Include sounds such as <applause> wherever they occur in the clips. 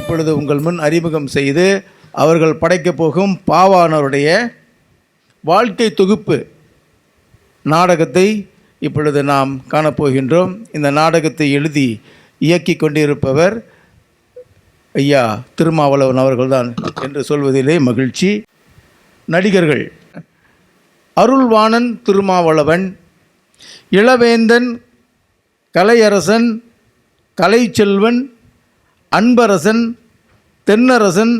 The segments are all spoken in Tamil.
இப்பொழுது உங்கள் முன் அறிமுகம் செய்து அவர்கள் படைக்கப் போகும் பாவானோருடைய வாழ்க்கை தொகுப்பு நாடகத்தை இப்பொழுது நாம் காணப்போகின்றோம். இந்த நாடகத்தை எழுதி இயக்கி கொண்டிருப்பவர் ஐயா திருமாவளவன் அவர்கள்தான் என்று சொல்வதிலே மகிழ்ச்சி. நடிகர்கள் அருள்வாணன் திருமாவளவன் இளவேந்தன் கலையரசன் கலைச்செல்வன் அன்பரசன் தென்னரசன்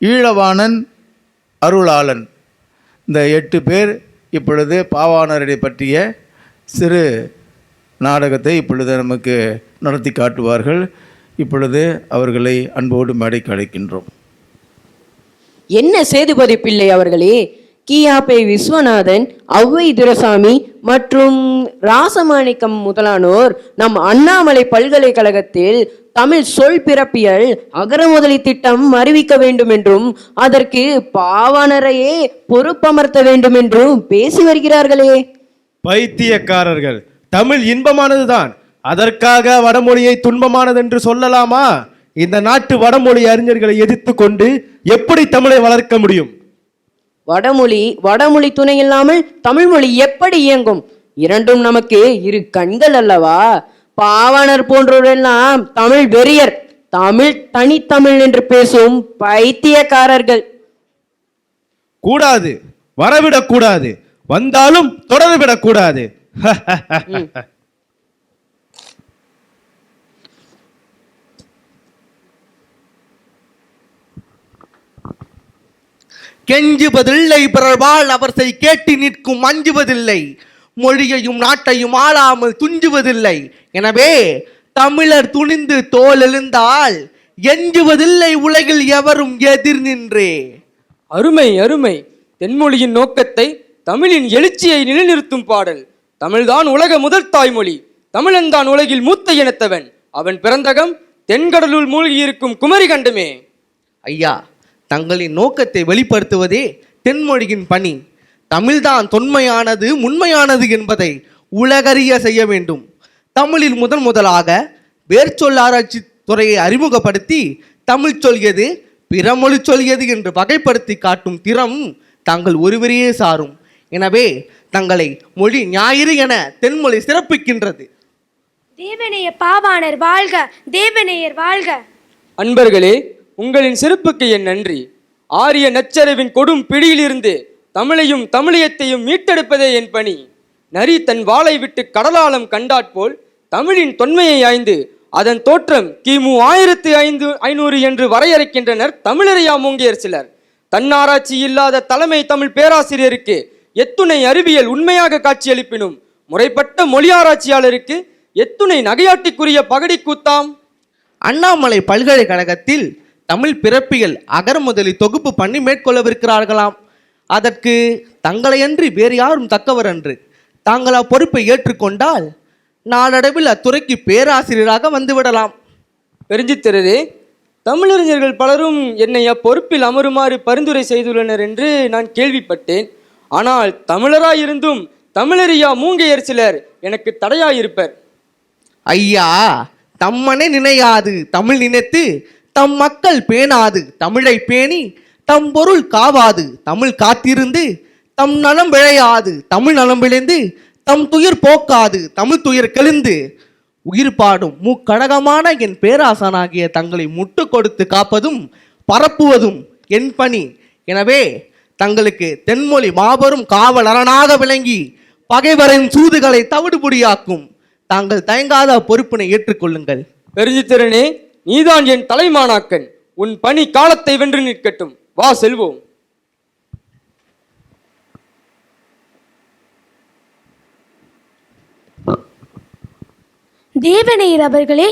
ஈழவாணன் அருளாளன். இந்த எட்டு பேர் இப்பொழுது பாவாணரடி பற்றிய சிறு நாடகத்தை இப்பொழுது நமக்கு நடத்தி காட்டுவார்கள். இப்பொழுது அவர்களை அன்போடு மேடைக்கு அழைக்கின்றோம். என்ன சேதுபதி பிள்ளை அவர்களே? கியாபே விஸ்வநாதன் ஔவை துரசாமி மற்றும் ராசமாணிக்கம் முதலானோர் நம் அண்ணாமலை பல்கலைக்கழகத்தில் தமிழ் சொல் பிறப்பியல் அகரமுதலி திட்டம் அறிவிக்க வேண்டும் என்றும் அதற்கு பாவாணரையே பொறுப்பமர்த்த வேண்டும் என்றும் பேசி வருகிறார்களே. பைத்தியக்காரர்கள் தமிழ் இன்பமானதுதான். அதற்காக வடமொழியை துன்பமானது என்று சொல்லலாமா? இந்த நாட்டு வடமொழி அறிஞர்களை எதிர்த்து கொண்டு எப்படி தமிழை வளர்க்க முடியும்? வடமொழி வடமொழி துணை இல்லாமல் தமிழ் மொழி எப்படி இயங்கும்? இரண்டும் நமக்கு இரு கண்கள் அல்லவா? பாவாணர் போன்றோரெல்லாம் தமிழ் வெறியர். தமிழ் தனித்தமிழ் என்று பேசும் பைத்தியக்காரர்கள். கூடாது. வரவிடக் கூடாது. வந்தாலும் தொடர்விடக் கூடாது. கெஞ்சுவதில்லை பிறர்பால் அவர்களை கேட்டு நிற்கும் அஞ்சுவதில்லை. மொழியையும் நாட்டையும் ஆளாமல் துஞ்சுவதில்லை. எனவே தமிழர் துணிந்து தோல் எழுந்தால் எஞ்சுவதில்லை உலகில் எவரும் எதிர் நின்றே. அருமை அருமை. தென்மொழியின் நோக்கத்தை தமிழின் எழுச்சியை நிலைநிறுத்தும் பாடல். தமிழ்தான் உலக முதல் தாய்மொழி. தமிழன்தான் உலகில் மூத்த இனத்தவன். அவன் பிறந்தகம் தென்கடலுள் மூழ்கியிருக்கும் குமரி கண்டமே. ஐயா தங்களின் நோக்கத்தை வெளிப்படுத்துவதே தென்மொழியின் பணி. தமிழ்தான் தொன்மையானது உண்மையானது என்பதை உலகறிய செய்ய வேண்டும். தமிழில் முதன் முதலாக வேர்ச்சொல் ஆராய்ச்சி துறையை அறிமுகப்படுத்தி தமிழ் சொல்கிறது பிறமொழி சொல்கிறது என்று வகைப்படுத்தி காட்டும் திறம் தாங்கள் ஒருவரையே சாரும். எனவே தங்களை மொழி ஞாயிறு என தென்மொழி சிறப்பிக்கின்றது. தேவனைய பாவாணர் வாழ்க தேவனையர் வாழ்க. அன்பர்களே உங்களின் சிறப்புக்கு என் நன்றி. ஆரிய நச்சரவின் கொடும் பிடியிலிருந்து தமிழையும் தமிழியத்தையும் மீட்டெடுப்பதே என் பணி. நரி தன் வாளை விட்டு கடலாலம் கண்டாற்போல் தமிழின் தொன்மையை ஆய்ந்து அதன் தோற்றம் கிமு ஆயிரத்து ஐந்து ஐநூறு என்று வரையறுக்கின்றனர் தமிழரையா மூங்கியர் சிலர். தன்னாராய்ச்சி இல்லாத தலைமை தமிழ் பேராசிரியருக்கு எத்துணை அறிவியல் உண்மையாக காட்சியளிப்பினும் முறைப்பட்ட மொழியாராய்ச்சியாளருக்கு எத்துணை நகையாட்டிக்குரிய பகடி கூத்தாம். அண்ணாமலை பல்கலைக்கழகத்தில் தமிழ் பிறப்பியல் அகரமுதலி தொகுப்பு பண்ணி மேற்கொள்ளவிருக்கிறார்களாம். அதற்கு தங்களையன்றி வேறு யாரும் தக்கவர் அன்று தாங்கள் அப்பொறுப்பை ஏற்றுக்கொண்டால் நாளடைவில் அத்துறைக்கு பேராசிரியராக வந்துவிடலாம். பெருஞ்சித்திரரே தமிழறிஞர்கள் பலரும் என்னை அப்பொறுப்பில் அமருமாறு பரிந்துரை செய்துள்ளனர் என்று நான் கேள்விப்பட்டேன். ஆனால் தமிழராயிருந்தும் தமிழறியா மூங்கையர் சிலர் எனக்கு தடையாயிருப்பர். ஐயா தம்மனை நினையாது தமிழ் நினைத்து தம் மக்கள் பேணாது தமிழை பேணி தம் பொருள் காவாது தமிழ் காத்திருந்து தம் நலம் விழையாது தமிழ் நலம் விளைந்து தம் துயர் போக்காது தமிழ் துயர் கெழுந்து. உயிர் பாடும் முக்கடகமான என் பேராசனாகிய தங்களை முட்டு கொடுத்து காப்பதும் பரப்புவதும் என் பணி. எனவே தங்களுக்கு தென்மொழி மாபெரும் காவலரனாக விளங்கி பகைவரின் சூதுகளை தவிடுபொடியாக்கும். தாங்கள் தயங்காத பொறுப்பினை ஏற்றுக்கொள்ளுங்கள். பெருஞ்சித்திரனே நீதான் என் தலைமானாக்கன். உன் பணி காலத்தை வென்று நிற்கட்டும். வா செல்வோம். தேவனையர் அவர்களே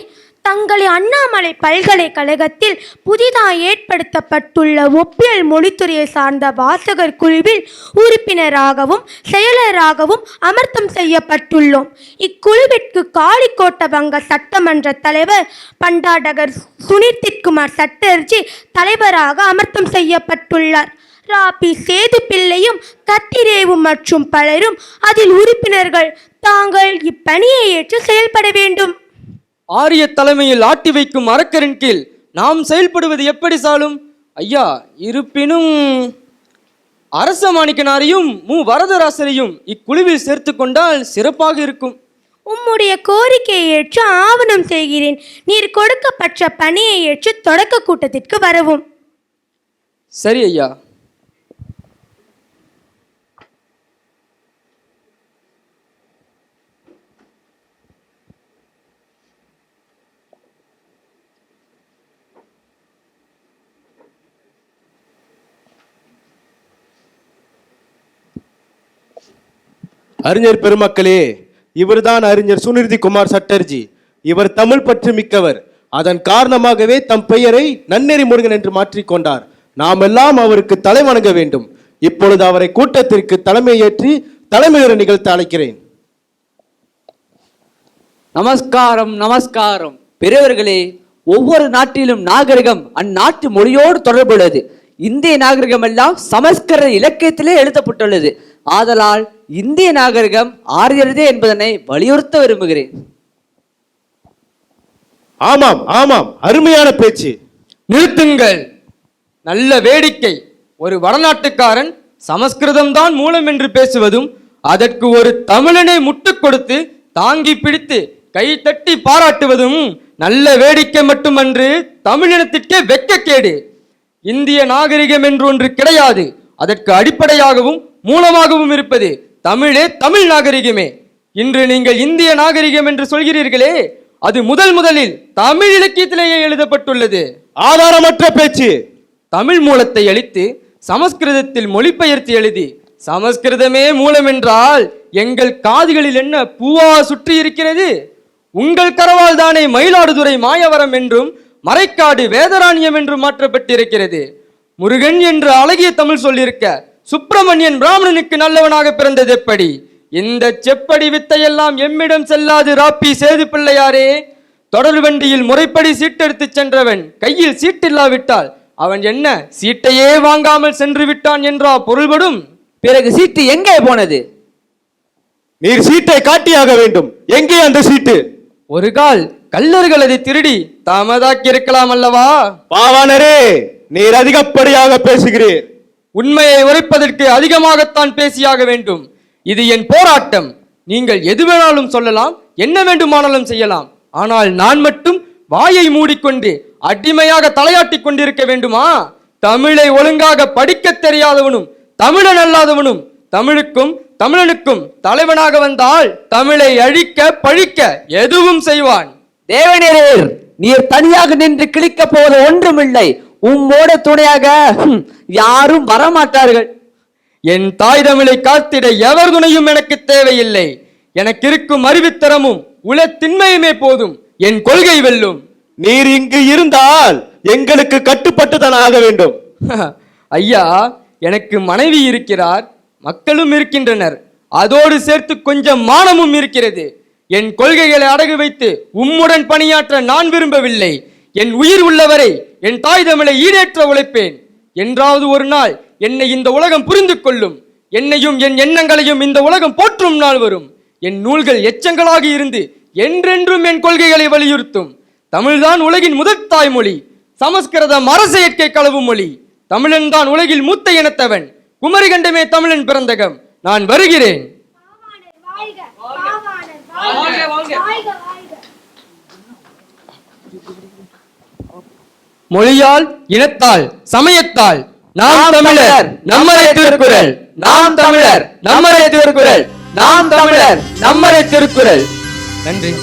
தங்களை அண்ணாமலை பல்கலைக்கழகத்தில் புதிதாக ஏற்படுத்தப்பட்டுள்ள ஒப்பியல் மொழித்துறையை சார்ந்த வாசகர் குழுவில் உறுப்பினராகவும் செயலராகவும் அமர்த்தம் செய்யப்பட்டுள்ளோம். இக்குழுவிற்கு காளிக்கோட்டபங்க சட்டமன்ற தலைவர் பண்டாடகர் சுனிர்தித்குமார் சட்டர்ஜி தலைவராக அமர்த்தம் செய்யப்பட்டுள்ளார். ராபி சேது பிள்ளையும் கத்திரேவு மற்றும் பலரும் அதில் உறுப்பினர்கள். தாங்கள் இப்பணியை ஏற்று செயல்பட வேண்டும். ஆரிய தலைமையில் ஆட்டி வைக்கும் அரக்கரின் கீழ் நாம் செயல்படுவது எப்படி சாலும்? ஐயா இருப்பினும் அரச மாணிக்கனாரையும் மு. வரதராசரையும் இக்குழுவில் சேர்த்து கொண்டால் சிறப்பாக இருக்கும். உம்முடைய கோரிக்கையை ஏற்று ஆவணம் செய்கிறேன். நீர் கொடுக்கப்பட்ட பணியை ஏற்று தொடக்க கூட்டத்திற்கு வரவும். சரி ஐயா. அறிஞர் பெருமக்களே இவர்தான் அறிஞர் சுனிதி குமார் சட்டர்ஜி. இவர் தமிழ் பற்று மிக்கவர். அதன் காரணமாகவே தம் பெயரை நன்னெறி முருகன் என்று மாற்றிக்கொண்டார் நாம் எல்லாம் அவருக்கு தலை வணங்க வேண்டும். இப்பொழுது அவரை கூட்டத்திற்கு தலைமை ஏற்றி தலைமையுரை நிகழ்த்த அழைக்கிறேன். நமஸ்காரம் நமஸ்காரம். பெரியவர்களே ஒவ்வொரு நாட்டிலும் நாகரிகம் அந்நாட்டு மொழியோடு தொடர்புள்ளது. இந்திய நாகரிகம் எல்லாம் சமஸ்கிருத இலக்கியத்திலே எழுதப்பட்டுள்ளது. ஆதலால் இந்திய நாகரிகம் ஆரியதே என்பதனை வலியுறுத்த விரும்புகிறேன். ஆமாம் ஆமாம். அருமையான பேச்சு. நிறுத்துங்கள். நல்ல வேடிக்கை. ஒரு வடநாட்டுக்காரன் சமஸ்கிருதம் தான் மூலம் என்று பேசுவதும் அதற்கு ஒரு தமிழனை முட்டுக் கொடுத்து தாங்கி பிடித்து கை தட்டி பாராட்டுவதும் நல்ல வேடிக்கை மட்டுமன்று தமிழினத்திற்கே வெட்கக்கேடு இந்திய நாகரிகம் என்று ஒன்று கிடையாது. அதற்கு அடிப்படையாகவும் மூலமாகவும் இருப்பது தமிழே தமிழ் நாகரிகமே. இன்று நீங்கள் இந்திய நாகரிகம் என்று சொல்கிறீர்களே அது முதல் முதலில் தமிழ் இலக்கியத்திலேயே எழுதப்பட்டுள்ளது. ஆதாரமற்ற பேச்சு. தமிழ் மூலத்தை அழித்து சமஸ்கிருதத்தில் மொழிபெயர்த்து எழுதி சமஸ்கிருதமே மூலம் என்றால் எங்கள் காதுகளில் என்ன பூவா சுற்றி இருக்கிறது? உங்கள் கரவால் தானே மயிலாடுதுறை மாயவரம் என்றும் மறைக்காடு வேதராணியம் என்றும் மாற்றப்பட்டிருக்கிறது. முருகன் என்று அழகிய தமிழ் சொல்லியிருக்க சுப்பிரமணியன் பிராமணனுக்கு நல்லவனாக பிறந்தது எப்படி? இந்த செப்படி வித்தையெல்லாம் எம்மிடம் செல்லாது ராப்பி சேது பிள்ளையாரே. தொடர் வண்டியில் முறைப்படி சீட்டெடுத்து சென்றவன் கையில் சீட்டில்லாவிட்டால் அவன் என்ன சீட்டையே வாங்காமல் சென்று விட்டான் என்றா பொருள்படும்? பிறகு சீட்டு எங்கே போனது? நீர் சீட்டை காட்டியாக வேண்டும். எங்கே அந்த சீட்டு? ஒரு கால் கல்லர்கள் அதை திருடி தாமதாக்கி இருக்கலாம் அல்லவா? பாவானரே நீர் அதிகப்படியாக பேசுகிறீர். உண்மையை உரைப்பதற்கு அதிகமாகத்தான் பேசியாக வேண்டும். இது என் போராட்டம். நீங்கள் எது வேணாலும் சொல்லலாம் என்ன வேண்டுமானாலும் செய்யலாம். ஆனால் நான் மட்டும் வாயை மூடிக்கொண்டு அடிமையாக தலையாட்டி கொண்டிருக்க வேண்டுமா? தமிழை ஒழுங்காக படிக்க தெரியாதவனும் தமிழன் அல்லாதவனும் தமிழுக்கும் தமிழனுக்கும் தலைவனாக வந்தால் தமிழை அழிக்க பழிக்க எதுவும் செய்வான். தேவநீரர் நீர் தனியாக நின்று கிழிக்க போவது ஒன்றுமில்லை. உம்மோட துணையாக யாரும் வரமாட்டார்கள். என் தாய் தமிழை காத்திட எவர் துணையும் எனக்கு தேவையில்லை. எனக்கு இருக்கும் அறிவுத்திறமும் உளத்தின்மையுமே போதும். என் கொள்கை வெல்லும். நீர் இங்கு இருந்தால் எங்களுக்கு கட்டுப்பட்டுதான் ஆக வேண்டும். <laughs> ஐயா எனக்கு மனைவி இருக்கிறார் மக்களும் இருக்கின்றனர். அதோடு சேர்த்து கொஞ்சம் மானமும் இருக்கிறது. என் கொள்கைகளை அடகு வைத்து உம்முடன் பணியாற்ற நான் விரும்பவில்லை. என் உயிர் உள்ளவரை என் தாய் தமிழை ஈடேற்ற உழைப்பேன். என்றாவது ஒரு நாள் என்னை இந்த உலகம் புரிந்து கொள்ளும். என்னையும் என் எண்ணங்களையும் இந்த உலகம் போற்றும் நாள் வரும். என் நூல்கள் எச்சங்களாக இருந்து என்றென்றும் என் கொள்கைகளை வலியுறுத்தும். தமிழ்தான் உலகின் முதற் தாய்மொழி. சமஸ்கிருதம் அரச இயற்கை களவு மொழி. தமிழன் தான் உலகில் மூத்த இனத்தவன். குமரிகண்டமே தமிழன் பிறந்தகம். நான் வருகிறேன். மொழியால் இனத்தால் சமயத்தால் நாம் தமிழர் நம்மரை திருக்குறள். நாம் தமிழர் நம்மரை திருக்குறள். நாம் தமிழர் நம்மரை திருக்குறள். நன்றி.